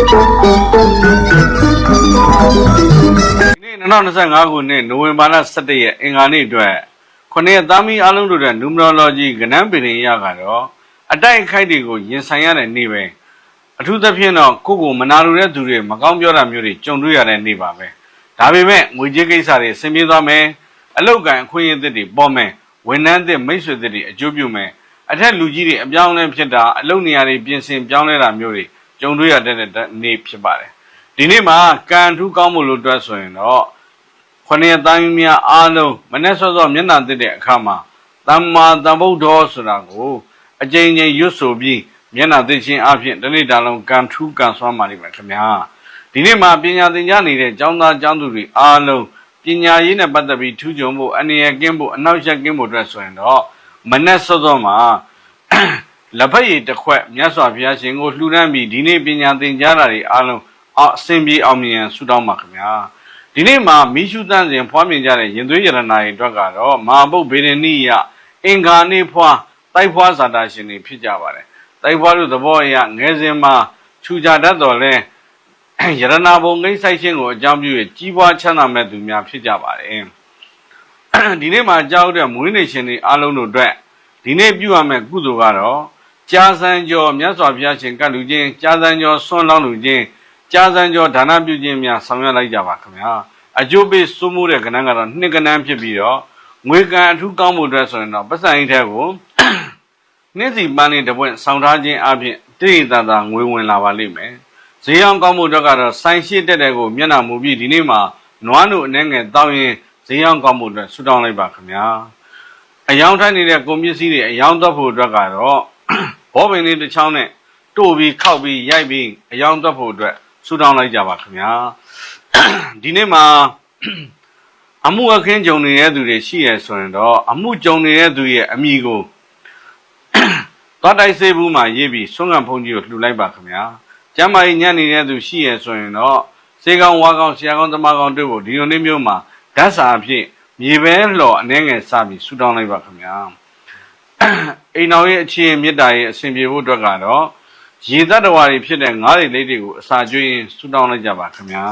ဒီနေ့2025ခုနှစ်နိုဝင်ဘာလ17ရက်အင်္ဂါနေ့အတွက်ခုနှစ်ရက်သားမီးအလုံးတို့တဲ့ numerology ကဏ္ဍပင်ရကတော့အတိုက်အခိုက်တွေကိုရင်ဆိုင်ရတဲ့နေ့ပဲအထူးသဖြင့်တော့ကိုယ့်ကိုမနာလိုတဲ့သူတွေမကောင်းပြောတာမျိုးတွေကြုံတွေ့ရတဲ့နေ့ပါပဲဒါပေမဲ့ငွေကြေးကိစ္စတွေဆင်ပြေသွားမယ်အလောက်ကန်အခွင့်အရေးသစ်တွေပေါ်မယ်ဝန်ထမ်းသစ်မိတ်ဆွေသစ်တွေအကျိုးပြုမယ်အထက်လူကြီးတွေအပြောင်းအလဲဖြစ်တာအလုပ်နေရာတွေပြင်ဆင်ပြောင်းလဲတာမျိုးတွေ ကြုံတွေ့ရတဲ့နေ့ဖြစ်ပါတယ်ဒီနေ့မှာကံထူးကောင်းမှုလို့တွက်ဆိုရင်တော့ခொနည်းတိုင်းများအားလုံးမနေ့စောစောမျက်နှာသစ်တဲ့အခါမှာသမ္မာသမ္ဗုဒ္ဓောဆိုတာကိုအကြိမ်ကြိမ်ရွတ်ဆိုပြီးမျက်နှာသစ်ခြင်းအပြင်တစ်နေ့တာလုံးကံထူးကံဆွမ်းပါလိမ့်မယ်ခင်ဗျာဒီနေ့မှာပညာသင်ကြားနေတဲ့ကျောင်းသားကျောင်းသူတွေအားလုံးပညာရေးနဲ့ပတ်သက်ပြီးထူးချွန်ဖို့အနေရကင်းဖို့အနောက်ရက်ကင်းဖို့အတွက်ဆိုရင်တော့မနေ့စောစောမှာ လက်ဖက်ရည်တစ်ခွက်မြတ်စွာဘုရားရှင်ကိုလှူဒန်းပြီးဒီနေ့ပညာသင်ကြားတာတွေအားလုံးအောင်အစဉ်ပြေအောင်မြင်ဆုတောင်းပါခင်ဗျာဒီနေ့မှာမိရှုတန်းစဉ်ဖွားမြင်ကြတဲ့ရင်သွေးရတနာတွေအတွက်ကတော့မဟာဘုတ်ဗေဒနိယအင်္ဂါနေဖွားတိုက်ဖွားဇာတာရှင်တွေဖြစ်ကြပါတယ်တိုက်ဖွားတို့သဘောအရငယ်စဉ်မှာခြူကြတတ်တော်လဲယရနာဘုံကိစ္စဆိုင်ခြင်းကိုအကြောင်းပြု၍ကြီးပွားချမ်းသာမဲ့သူများဖြစ်ကြပါတယ်ဒီနေ့မှာကြောက်တဲ့မွေးနေ့ရှင်တွေအားလုံးတို့အတွက်ဒီနေ့ပြုရမယ့်ကုသိုလ်ကတော့ ကြာစံကျော်မြတ်စွာဘုရားရှင်ကတ်လူချင်းကြာစံကျော်ဆွမ်းလောင်းလူချင်းကြာစံကျော်ဒါနပြုခြင်းများဆောင်ရွက်လိုက်ကြပါခင်ဗျာအကျိုးပေးစိုးမိုးတဲ့ကဏ္ဍကတော့နှစ်ကဏ္ဍဖြစ်ပြီးတော့ငွေကံအထူးကောင်းမှုအတွက်ဆိုရင်တော့ပတ်စံအိတ်ထဲကိုနေ့စီပန်းလေးတစ်ပွင့်ဆောင်းထားခြင်းအပြင်တည်တည်သာသာငွေဝင်လာပါလိမ့်မယ်ဈေးအောင်ကောင်းမှုအတွက်ကတော့ဆိုင်ရှိတက်တဲ့ကိုမျက်နှာမူပြီးဒီနေ့မှာနွားတို့အနေငယ်တောင်းရင်ဈေးအောင်ကောင်းမှုအတွက်ဆုတောင်းလိုက်ပါခင်ဗျာအယောင်ထိုင်နေတဲ့ကုန်ပစ္စည်းတွေအယောင်သွတ်ဖို့အတွက်ကတော့ ဘောပင်လေးတစ်ချောင်းနဲ့တို့ပြီးခောက်ပြီးရိုက်ပြီးအယောင်သွတ်ဖို့အတွက်ဆုတောင်းလိုက်ကြပါခင်ဗျာဒီနေ့မှာအမှုအခင်းကြုံနေတဲ့သူတွေရှိရဆိုရင်တော့အမှုကြုံနေတဲ့သူရဲ့အမိကိုသွားတိုက်စေးဘူးမှာရေးပြီးဆွမ်းခံဖုန်ကြီးကိုလှူလိုက်ပါခင်ဗျာကျမ်းမာရေးညံ့နေတဲ့သူရှိရဆိုရင်တော့စေကောင်ဝါကောင်ဆရာကောင်တမကောင်တို့ကိုဒီလိုနေ့မျိုးမှာဓာတ်စာအဖြစ်မြေပဲလှော်အနေငယ်စပြီးဆူတောင်းလိုက်ပါခင်ဗျာ အိမ်တော်ရဲ့အခြေမေတ္တာရဲ့အစဉ်ပြေဖို့အတွက်ကတော့ရေတတ္တဝါတွေဖြစ်တဲ့ငါးတွေလေးတွေကိုအစာကျွေးရင်ဆူတောင်းလိုက်ကြပါခင်ဗျာ